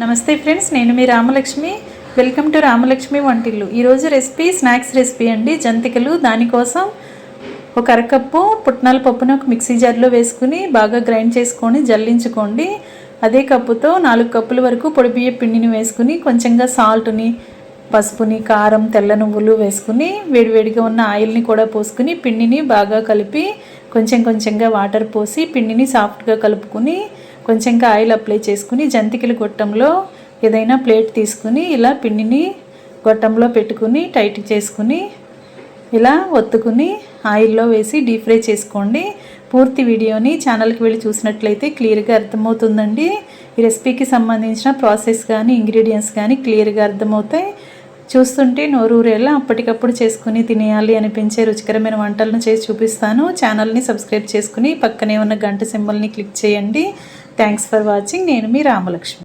నమస్తే ఫ్రెండ్స్ నేను మీ రామలక్ష్మి. వెల్కమ్ టు రామలక్ష్మి వంటిల్లు. ఈరోజు రెసిపీ స్నాక్స్ రెసిపీ అండి. జంతికలు దానికోసం ఒక అరకప్పు పుట్నాల పప్పును ఒక మిక్సీ జార్లో వేసుకుని బాగా గ్రైండ్ చేసుకొని జల్లించుకోండి. అదే కప్పుతో నాలుగు కప్పుల వరకు పొడి బియ్య పిండిని వేసుకుని కొంచెంగా సాల్ట్ని పసుపుని కారం తెల్ల నువ్వులు వేసుకుని వేడివేడిగా ఉన్న ఆయిల్ని కూడా పోసుకుని పిండిని బాగా కలిపి కొంచెం కొంచెంగా వాటర్ పోసి పిండిని సాఫ్ట్గా కలుపుకుని కొంచెంగా ఆయిల్ అప్లై చేసుకుని జంతికల గొట్టంలో ఏదైనా ప్లేట్ తీసుకుని ఇలా పిండిని గొట్టంలో పెట్టుకుని టైట్ చేసుకుని ఇలా ఒత్తుకుని ఆయిల్లో వేసి డీప్ ఫ్రై చేసుకోండి. పూర్తి వీడియోని ఛానల్కి వెళ్ళి చూసినట్లయితే క్లియర్గా అర్థమవుతుందండి. ఈ రెసిపీకి సంబంధించిన ప్రాసెస్ కానీ ఇంగ్రీడియంట్స్ కానీ క్లియర్గా అర్థమవుతాయి. చూస్తుంటే నోరూరేలా అప్పటికప్పుడు చేసుకుని తినేయాలి అనిపించే రుచికరమైన వంటలను చేసి చూపిస్తాను. ఛానల్ని సబ్స్క్రైబ్ చేసుకుని పక్కనే ఉన్న గంట సింబల్ని క్లిక్ చేయండి. థ్యాంక్స్ ఫర్ వాచింగ్ నేను మీ రామలక్ష్మి.